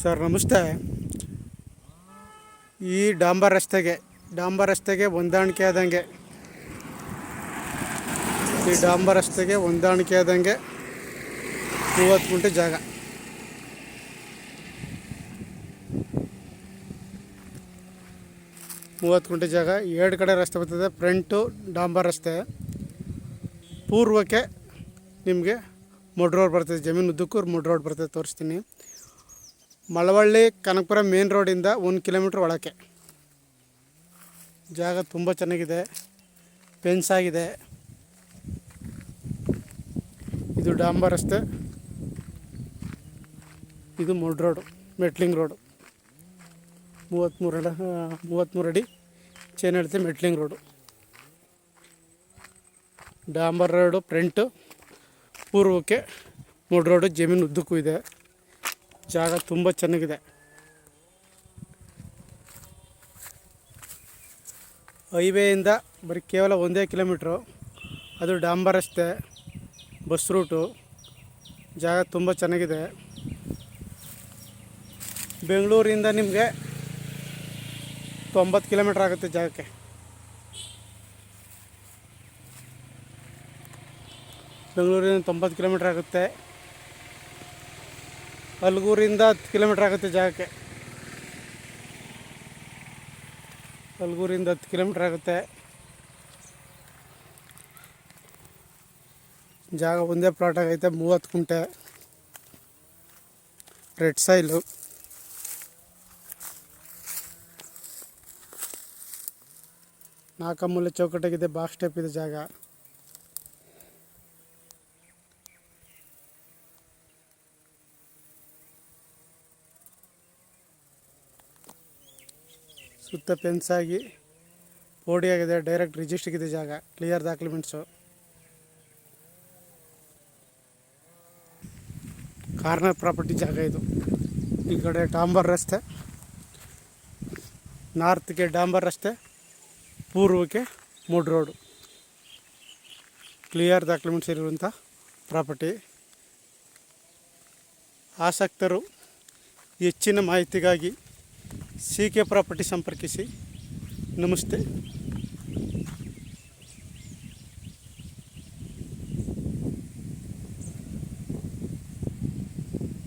Sir, ನಮಸ್ತೆ. ಈ ಡಾಂಬರ್ ರಸ್ತೆಗೆ ಡಾಂಬರ್ ರಸ್ತೆಗೆ ಹೊಂದಾಣಿಕೆ ಆದಂಗೆ, ಈ ಡಾಂಬರ್ ರಸ್ತೆಗೆ ಹೊಂದಾಣಿಕೆ ಆದಂಗೆ ಮೂವತ್ತು ಗುಂಟೆ ಜಾಗ. ಮೂವತ್ತು ಗುಂಟೆ ಜಾಗ. ಎರಡು ಕಡೆ ರಸ್ತೆ ಬರ್ತದೆ, ಫ್ರಂಟು ಡಾಂಬರ್ ರಸ್ತೆ. ಪೂರ್ವಕ್ಕೆ ನಿಮಗೆ ಮೊಡ್ರೋಡ್ ಬರ್ತದೆ, ಜಮೀನು ಉದ್ದಕ್ಕೂ ಮೊಡ್ ರೋಡ್ ಬರ್ತದೆ, ತೋರಿಸ್ತೀನಿ. ಮಳವಳ್ಳಿ ಕನಕಪುರ ಮೇನ್ ರೋಡಿಂದ ಒಂದು ಕಿಲೋಮೀಟ್ರ್ ಒಳಕ್ಕೆ. ಜಾಗ ತುಂಬ ಚೆನ್ನಾಗಿದೆ. ಪೆನ್ಸ್ ಆಗಿದೆ. ಇದು ಡಾಂಬರ್ ರಸ್ತೆ. ಇದು ಮುಡ್ ರೋಡು ಮೆಟ್ಲಿಂಗ್ ರೋಡು ಮೂವತ್ತ್ಮೂರು ಅಡ ಮೂವತ್ತ್ಮೂರು ಅಡಿ ಚೇನ್ ಹಿಡಿತೆ ಮೆಟ್ಲಿಂಗ್ ರೋಡು ಡಾಂಬರ್ ರೋಡು ಫ್ರಂಟು ಪೂರ್ವಕ್ಕೆ ಮುಡ್ ರೋಡು ಜಮೀನು ಉದ್ದಕ್ಕೂ ಇದೆ. ಜಾಗ ತುಂಬ ಚೆನ್ನಾಗಿದೆ. ಹೈವೇಯಿಂದ ಬರೀ ಕೇವಲ ಒಂದೇ ಕಿಲೋಮೀಟ್ರು. ಅದು ಡಾಂಬರ್ ರಸ್ತೆ, ಬಸ್ ರೂಟು. ಜಾಗ ತುಂಬ ಚೆನ್ನಾಗಿದೆ. ಬೆಂಗಳೂರಿಂದ ನಿಮಗೆ ತೊಂಬತ್ತು ಕಿಲೋಮೀಟ್ರ್ ಆಗುತ್ತೆ ಜಾಗಕ್ಕೆ. ಬೆಂಗಳೂರಿಂದ ತೊಂಬತ್ತು ಕಿಲೋಮೀಟ್ರ್ ಆಗುತ್ತೆ. ಅಲ್ಗೂರಿಂದ ಹತ್ತು ಕಿಲೋಮೀಟ್ರ್ ಆಗುತ್ತೆ ಜಾಗಕ್ಕೆ ಅಲ್ಗೂರಿಂದ ಹತ್ತು ಕಿಲೋಮೀಟ್ರ್ ಆಗುತ್ತೆ ಜಾಗ ಒಂದೇ ಪ್ಲಾಟ್ ಆಗೈತೆ ಮೂವತ್ತು ಕುಂಟೆ ರೆಡ್ ಸೈಲು ನಾಲ್ಕಮೂಲೆ ಚೌಕಟ್ಟಾಗಿದೆ ಬಾಕ್ಸ್ ಟೈಪ್ ಇದೆ ಜಾಗ ಸುತ್ತ ಪೆನ್ಸಾಗಿ ಆಗಿದೆ ಡೈರೆಕ್ಟ್ ರಿಜಿಸ್ಟ್ರಿಗಿದೆ ಜಾಗ. ಕ್ಲಿಯರ್ ಡಾಕ್ಯುಮೆಂಟ್ಸು ಕಾರ್ನರ್ ಪ್ರಾಪರ್ಟಿ ಜಾಗ ಇದು. ಈ ಕಡೆ ಡಾಂಬರ್ ರಸ್ತೆ ನಾರ್ತ್ಗೆ ಡಾಂಬರ್ ರಸ್ತೆ, ಪೂರ್ವಕ್ಕೆ ಮೂಡ್ ರೋಡು ಕ್ಲಿಯರ್ ಡಾಕ್ಯುಮೆಂಟ್ಸ್ ಇರುವಂಥ ಪ್ರಾಪರ್ಟಿ ಆಸಕ್ತರು ಹೆಚ್ಚಿನ ಮಾಹಿತಿಗಾಗಿ ಸಿ ಕೆ ಪ್ರಾಪರ್ಟಿ ಸಂಪರ್ಕಿಸಿ. ನಮಸ್ತೆ.